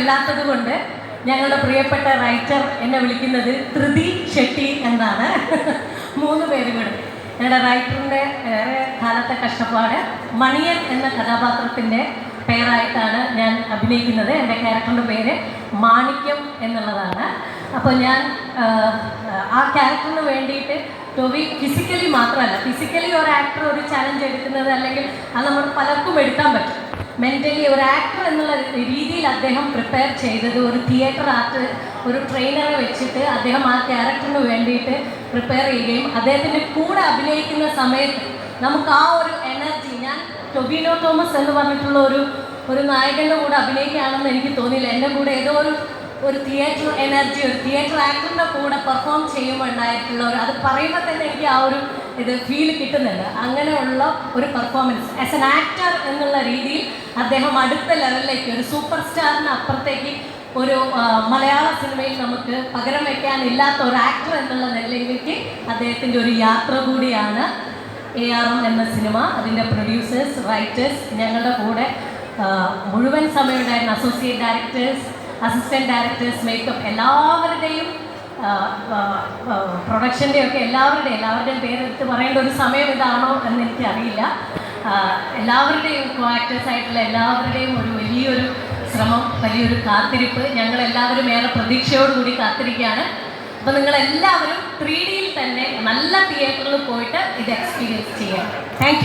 ഇല്ലാത്തത് കൊണ്ട് ഞങ്ങളുടെ പ്രിയപ്പെട്ട റൈറ്റർ എന്നെ വിളിക്കുന്നത് ധൃതി ഷെട്ടി എന്നാണ്. മൂന്ന് പേരും കൂടെ. ഞങ്ങളുടെ റൈറ്ററിന്റെ ഏറെ കാലത്തെ കഷ്ടപ്പാട് മണിയൻ എന്ന കഥാപാത്രത്തിന്റെ പേരായിട്ടാണ് ഞാൻ അഭിനയിക്കുന്നത്. എന്റെ ക്യാരക്ടറിന്റെ പേര് മാണിക്യം എന്നുള്ളതാണ്. അപ്പോൾ ഞാൻ ആ, ക്യാരക്ടറിന് വേണ്ടിയിട്ട് ടോവി ഫിസിക്കലി മാത്രമല്ല ഫിസിക്കലി ഒരു ആക്ടർ ഒരു ചലഞ്ച് എടുക്കുന്നത് അല്ലെങ്കിൽ അത് നമ്മൾ പലർക്കും എടുക്കാൻ പറ്റും. മെന്റലി ഒരു ആക്ടർ എന്നുള്ള രീതിയിൽ അദ്ദേഹം പ്രിപ്പയർ ചെയ്തത്. ഒരു തിയേറ്റർ ആർട്ട് ഒരു ട്രെയിനറെ വെച്ചിട്ട് അദ്ദേഹം ആ ക്യാരക്ടറിന് വേണ്ടിയിട്ട് പ്രിപ്പയർ ചെയ്യുകയും അദ്ദേഹത്തിന്റെ കൂടെ അഭിനയിക്കുന്ന സമയത്ത് നമുക്ക് ആ ഒരു എനർജി ഞാൻ ടൊബിനോ തോമസ് എന്ന് പറഞ്ഞിട്ടുള്ള ഒരു ഒരു നായകന്റെ കൂടെ അഭിനയിക്കുകയാണെന്ന് എനിക്ക് തോന്നിയില്ല. എന്റെ കൂടെ ഏതോ ഒരു ഒരു തിയേറ്റർ എനർജി ഒരു തിയേറ്റർ ആക്ടറിന്റെ കൂടെ പെർഫോം ചെയ്യുമ്പോൾ ഉണ്ടായിട്ടുള്ള ഒരു അത് പറയുമ്പോൾ തന്നെ എനിക്ക് ആ ഒരു ഇത് ഫീൽ കിട്ടുന്നുണ്ട്. അങ്ങനെയുള്ള ഒരു പെർഫോമൻസ് ആസ് എൻ ആക്ടർ എന്നുള്ള അദ്ദേഹം അടുത്ത ലെവലിലേക്ക് ഒരു സൂപ്പർ സ്റ്റാറിന് അപ്പുറത്തേക്ക് ഒരു മലയാള സിനിമയിൽ നമുക്ക് പകരം വയ്ക്കാനില്ലാത്ത ഒരു ആക്ടർ എന്നുള്ള നിലയിലേക്ക് അദ്ദേഹത്തിന്റെ ഒരു യാത്ര കൂടിയാണ് എ ആർ എം എന്ന സിനിമ. അതിന്റെ പ്രൊഡ്യൂസേഴ്സ് റൈറ്റേഴ്സ് ഞങ്ങളുടെ കൂടെ മുഴുവൻ മുഴുവൻ സമയമുണ്ടായിരുന്ന associate directors assistant directors makeup എല്ലാവരുടെയും പ്രൊഡക്ഷന്റെ ഒക്കെ എല്ലാവരുടെയും എല്ലാവരുടെയും പേരെടുത്ത് പറയേണ്ട ഒരു സമയം ഇതാണോ എന്ന് എനിക്കറിയില്ല. എല്ലാവരുടെയും കോ ആക്ടേഴ്സ് ആയിട്ടുള്ള എല്ലാവരുടെയും ഒരു വലിയൊരു ശ്രമം വലിയൊരു കാത്തിരിപ്പ്. ഞങ്ങൾ എല്ലാവരും ഏറെ പ്രതീക്ഷയോടുകൂടി കാത്തിരിക്കുകയാണ്. അപ്പോൾ നിങ്ങൾ എല്ലാവരും ത്രീ ഡിയിൽ തന്നെ നല്ല തിയേറ്ററിൽ പോയിട്ട് ഇത് എക്സ്പീരിയൻസ് ചെയ്യാം. താങ്ക്